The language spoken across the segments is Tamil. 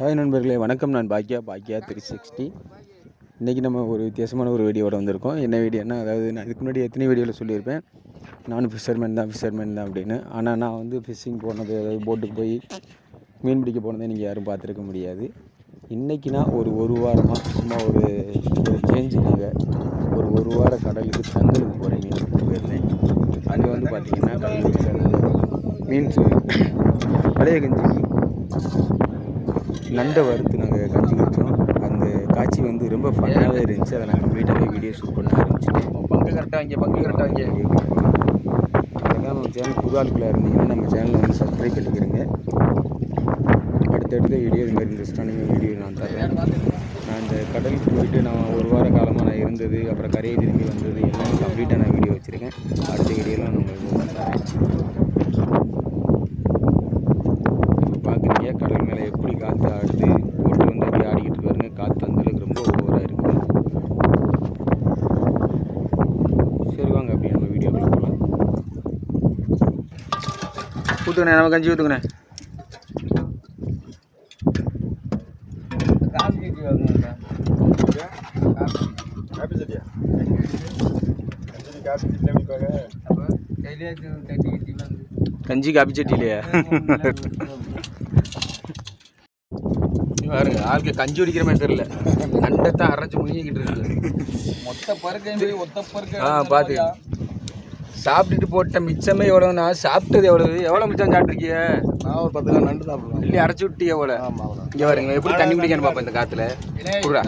ஹாய் நண்பர்களே வணக்கம். நான் பாக்கியா பாக்கியா த்ரீ சிக்ஸ்டி இன்றைக்கி நம்ம ஒரு வித்தியாசமான ஒரு வீடியோட வந்திருக்கோம். என்ன வீடியோனா அதாவது நான் இதுக்கு முன்னாடி எத்தனை வீடியோவில் சொல்லியிருப்பேன்? நானும் ஃபிஷர்மேன் தான் ஃபிஷர்மேன் தான் அப்படின்னு. ஆனால் நான் வந்து ஃபிஷ்ஷிங் போனது அதாவது போட்டுக்கு போய் மீன் பிடிக்க போனதை நீங்கள் யாரும் பார்த்துருக்க முடியாது. இன்றைக்கி நான் ஒரு ஒரு வாரமாக சும்மா ஒரு ஒரு சேஞ்சுக்காக ஒரு ஒரு வார கடலுக்கு தங்களுக்கு போகிறேன் மீன் போயிருந்தேன். அங்கே வந்து பார்த்திங்கன்னா கடலுக்கு மீன்ஸ் பழைய கஞ்சிக்கு நண்டை வறுத்து நாங்கள் கஞ்சி குடித்தோம். அந்த காட்சி வந்து ரொம்ப ஃபன்னாகவே இருந்துச்சு. அதை நான் கம்ப்ளீட்டாகவே வீடியோ ஷூட் பண்ண ஆரம்பிச்சிட்டேன் பங்கு கரெக்டாக இங்கே பங்கு கரெக்டாக இங்கே அதுதான் நம்ம சேனல் புது ஆட்களாக இருந்தீங்கன்னா நம்ம சேனலை வந்து சப்ஸ்கிரைப் பண்ணிக்கிறேங்க. அடுத்தடுத்த வீடியோ இது மாதிரி இன்ட்ரெஸ்டான வீடியோ நான் தரேன். நான் இந்த கடலுக்கு போயிட்டு நான் ஒரு வார காலமாக நான் இருந்தது அப்புறம் கரையை திரும்பி வந்தது எல்லாமே கம்ப்ளீட்டாக நான் வீடியோ வச்சுருக்கேன். அடுத்த வீடியோலாம் நான் உங்களுக்கு நான் தரேன் பார்க்குறீங்க கடல் மேலே எப்படி காற்று ஆடுது போட்டு வந்து அப்படியே ஆடிக்கிட்டு பாருங்க காற்று அந்தளவுக்கு ரொம்ப ஓவராக இருக்குது சரி வாங்க அப்படியே நம்ம வீடியோக்குள்ள போகலாம் ஊற்றுக்கண்ணே நம்ம கஞ்சி ஊற்றுக்கண்ணே கஞ்சி காப்பி காப்பி சட்டிலையா? பாருங்க ஆளுக்கு கஞ்சி குடிக்கிற மாதிரி தெரியல. நண்டத்தான் அரைச்சு முழுங்கிக்கிட்டு இருக்கு. மொத்த பருக்கையும் போய் ஒத்த பருக்க ஆ, பாத்து. சாப்பிட்டுட்டு போட்ட மிச்சமே எவ்வளோண்ணா சாப்பிட்டது எவ்வளவு? எவ்வளோ மிச்சம் சாப்பிட்ருக்கிய நான் ஒரு பத்து கிலோ நண்டு சாப்பிடுவேன். இல்லை அரைச்சி விட்டு எவ்வளோ இங்கே பாருங்க எப்படி தண்ணி குடிக்கணும் பாப்பா இந்த காற்றுல புறா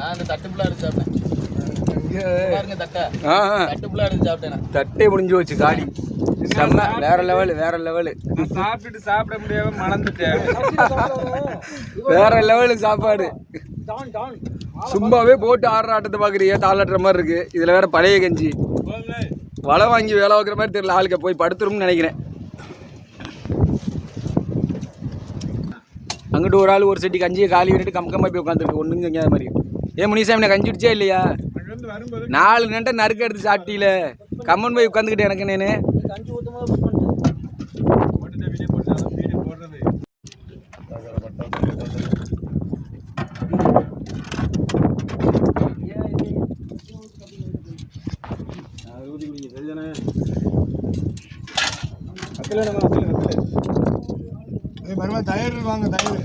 தட்டு முடிஞ்சு போச்சு காலி. செம்ம வேற லெவல் வேற லெவல். சாப்பிட்டுட்டு சாப்பிட முடியாம மறந்துட்டேன் வேற லெவலு சாப்பாடு. சும்மாவே போட்டு ஆடுற ஆட்டத்தை பார்க்குறீங்க தாளாட்டுற மாதிரி இருக்கு. இதில் வேற பழைய கஞ்சி. வலை வாங்கி வேலை வைக்கிற மாதிரி தெரியல. ஆளுக்க போய் படுத்துரும்னு நினைக்கிறேன். அங்கிட்டு ஒரு ஆள் ஒரு செட்டி கஞ்சியை காலி விட்டுட்டு கம் கம்மா போய் உட்காந்துருக்கு. ஒன்றுங்க இங்கே மாதிரி. ஏன் முனிசாமி நான் கஞ்சி குடிச்சே இல்லையா நாலு நண்டை நறுக்க எடுத்து சாப்பிட்டீல. கம்மன் போய் உட்காந்துக்கிட்டு எனக்கு நேனு. ஏய் மருமா தயிர் வாங்க தயிர்.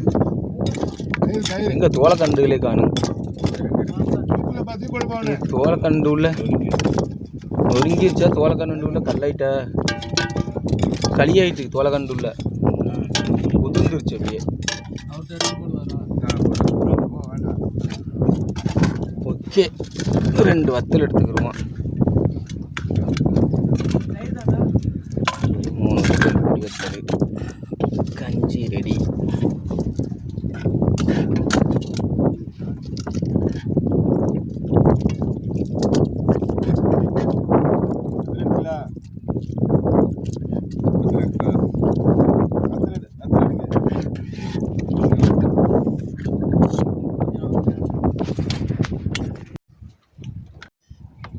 தயிர் தயிர். எங்கே தோலக்கண்டுகளே காணும்? தோலக்கண்டு உள்ள. நொறுங்கிருச்சா தோலக்கண்டு உள்ள கல்லாயிட்டா? களியாயிட்டு தோலக்கண்டு உள்ள. உதிர்ந்துருச்சு அப்படியே. ஓகே. ரெண்டு வத்தல் எடுத்துக்கிருவோம் மூணு வத்தல் பொடி வத்தல் கஞ்சி ரெடி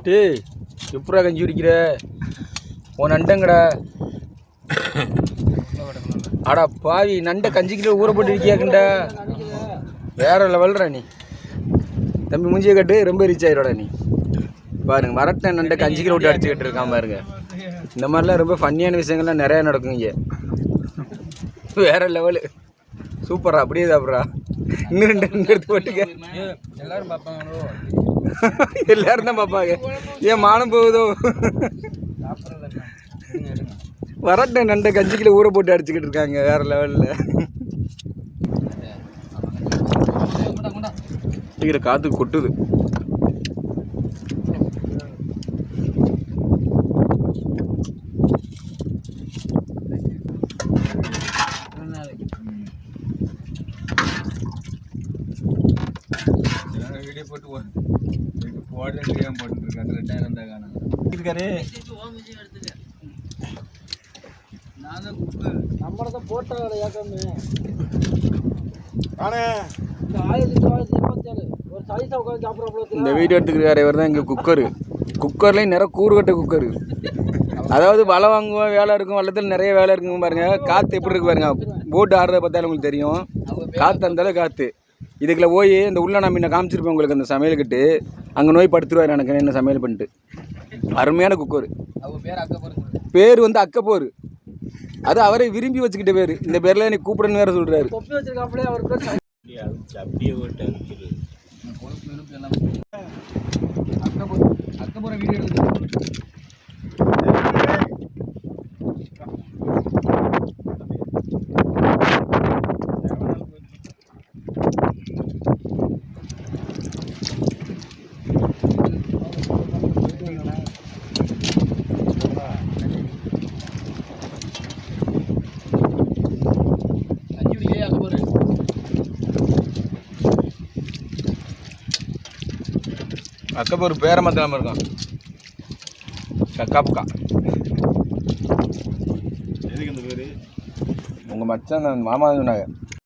டேய் எப்படா கஞ்சி குடிக்கிற? உன் நண்டங்கடா. அடா பாவி நண்டை கஞ்சிக்கிட்ட ஊற போட்டு இருக்கியாக்குண்டா வேற லெவல்ரா நீ. தம்பி முஞ்சிய கட்டு ரொம்ப ரிச் ஆயிரோடா நீ. பாருங்க வரட்ட நண்டை கஞ்சிக்கிற விட்டு அடிச்சுக்கிட்டு இருக்கான் பாருங்க. இந்த மாதிரிலாம் ரொம்ப ஃபன்னியான விஷயங்கள்லாம் நிறையா நடக்கும் இங்கே. வேற லெவலு சூப்பரா அப்படியே சாப்பிட்றா. இன்னும் ரெண்டு ரெண்டு எடுத்து போட்டுக்க. எல்லாரும் பார்ப்பாங்களோ? எல்லாரும் தான் பார்ப்பாங்க. ஏன் மானம் போகுதோ? வரட்ட நண்டை கஞ்சிக்கில ஊற போட்டு அடிச்சுக்கிட்டு இருக்காங்க வேற லெவலில் அடிக்கிற காற்று கொட்டுது. வீடியோ போட்டு போட தெரியாம போட்டுருக்கேன் அந்த ரெண்டாயிரம் தான் காணும். இருக்காரு. ஏக்கமே ஆனே. ஆயிரத்தி தொள்ளாயிரத்தி எண்பத்தேழு ஒரு சைஸா உட்காந்து சாப்பிட்ற இந்த வீடியோ எடுத்துக்கிறாரு இவர் தான் இங்கே குக்கரு. குக்கர்லேயும் நிறைய கூறுகட்ட குக்கரு. அதாவது வலை வாங்குவோம் வேலை இருக்கும் வள்ளத்தில் நிறைய வேலை இருக்குங்க பாருங்க. காற்று எப்படி இருக்கு பாருங்க. போட்டு ஆடுறத பார்த்தாலும் உங்களுக்கு தெரியும். காற்று அந்தாலும் காற்று இதுக்குள்ள போய் இந்த உள்ள நான் முன்ன காமிச்சிருப்பேன் உங்களுக்கு அந்த சமையல் கிட்டு. அங்கே நோய் படுத்துருவார் எனக்கு என்ன சமையல் பண்ணிட்டு. அருமையான குக்கர் பேர் வந்து அக்கப்போர். அது அவரை விரும்பி வச்சுக்கிட்ட பேர். இந்த பேரில் எனக்கு கூப்பிடன்னு வேற சொல்கிறாரு தொப்பி வச்சிருக்காப்புலே அவர் பேர் பொறுப்பு இருக்கு எல்லாம் அக்கப்புற அக்கப்புற வீடியோ எடுத்து கஞ்சி குடிக்கலையே அக்கப்புற அக்கப்போர் பேரை மாத்திராம இருக்கான் கக்காப்புக்கா எதுக்கு இந்த பேர்? உங்கள் மச்சான் தான் மாமா சொன்னாங்க.